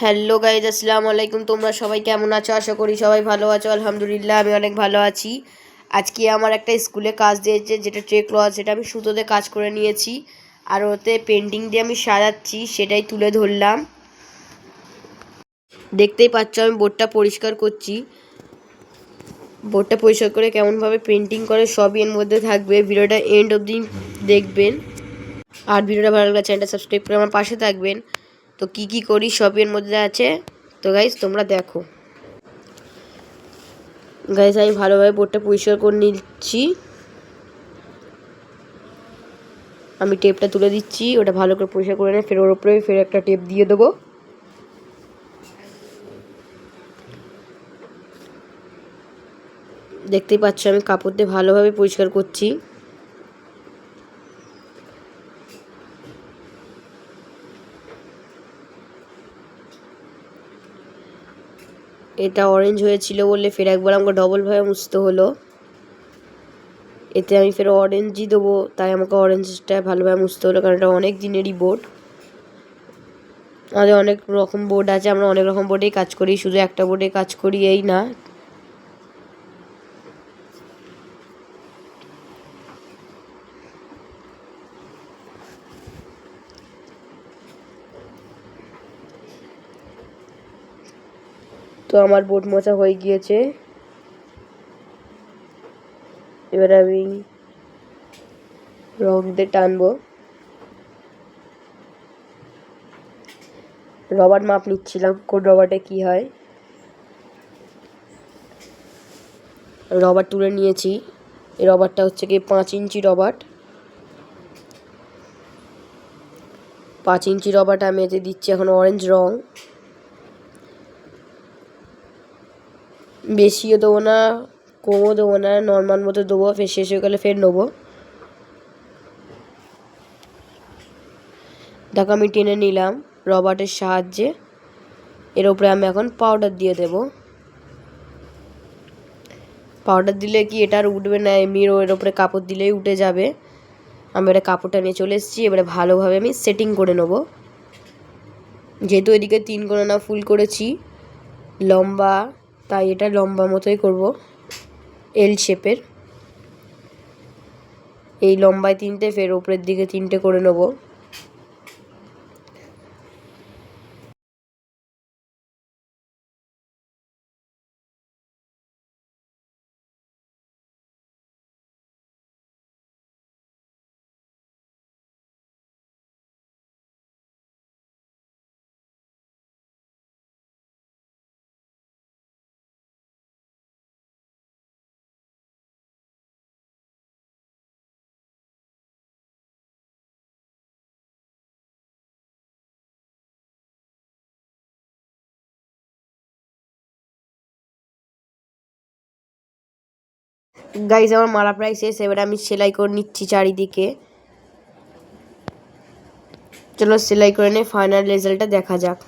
Hello guys আসসালামু আলাইকুম। তোমরা সবাই কেমন আছো? আশা করি সবাই ভালো আছো। আলহামদুলিল্লাহ, আমি অনেক ভালো আছি। আজকে আমার একটা স্কুলে কাজ দিয়েছে, যেটা ট্রে ক্লথ সেটা আমি সুতোতে কাজ করে নিয়েছি। আর ওতে পেন্টিং দিয়ে আমি সাজাচ্ছি, সেটাই তুলে ধরলাম। দেখতেই পাচ্ছ, আমি বোর্ডটা পরিষ্কার করছি। বোর্ডটা পরিষ্কার করে কেমনভাবে পেন্টিং করে, সবই এর মধ্যে থাকবে। ভিডিওটা এন্ড অব অবধি দেখবেন। আর ভিডিওটা ভালো লাগলে চ্যানেলটা সাবস্ক্রাইব করে আমার পাশে থাকবেন। তো কি কি করি এর মধ্যে আছে? তো গাইজ তোমরা দেখো। গাইজ আমি ভালোভাবে বোর্ডটা পরিষ্কার করে নিচ্ছি। আমি টেপটা তুলে দিচ্ছি, ওটা ভালো করে পরিষ্কার করে নিয়ে ফের ওর উপরে ফের একটা টেপ দিয়ে দেবো। দেখতেই পাচ্ছ আমি কাপড় দিয়ে ভালোভাবে পরিষ্কার করছি। এটা অরেঞ্জ হয়েছিল বলে ফের একবার আমাকে ডবলভাবে মুছতে হলো। এতে আমি ফের অরেঞ্জই দেবো, তাই আমাকে অরেঞ্জটা ভালোভাবে মুছতে হলো, কারণ এটা অনেক দিনেরই বোর্ড আমাদের অনেক রকম বোর্ড আছে, আমরা অনেক রকম বোর্ডেই কাজ করি, শুধু একটা বোর্ডে কাজ করি, এই না। তো আমার বোট মোচা হয়ে গিয়েছে। এবার আমি রং দিয়ে টানবো। রবার মাপ নিচ্ছিলাম, কোন রবারটা কি হয়। রবার তুলে নিয়েছি। এই রবারটা হচ্ছে কি পাঁচ ইঞ্চি রবার। পাঁচ ইঞ্চি রবারটা আমি এতে দিচ্ছি এখন অরেঞ্জ রং। বেশিও দেবো না, কমও দেবো না নর্মাল মতো দেবো, ফের শেষ হয়ে গেলে ফের নেব। দেখো আমি টেনে নিলাম রবার্টের সাহায্যে। এর উপরে আমি এখন পাউডার দিয়ে দেব। পাউডার দিলে কি এটা আর উঠবে না এমনিও এর উপরে কাপড় দিলেই উঠে যাবে। আমি এটা কাপড়টা নিয়ে চলে এসেছি, এবারে ভালোভাবে আমি সেটিং করে নেব। যেহেতু এদিকে তিন করে না ফুল করেছি, লম্বা তাই এটা লম্বা মতোই করব। এল শেপের এই লম্বায় তিনটে ফের ওপরের দিকে তিনটে করে নেব। গাইজ আমার মারা প্রায় শেষ, এবারে আমি সেলাই করে নিচ্ছি চারিদিকে। চলো সেলাই করে নিয়ে ফাইনাল রেজাল্টটা দেখা যাক।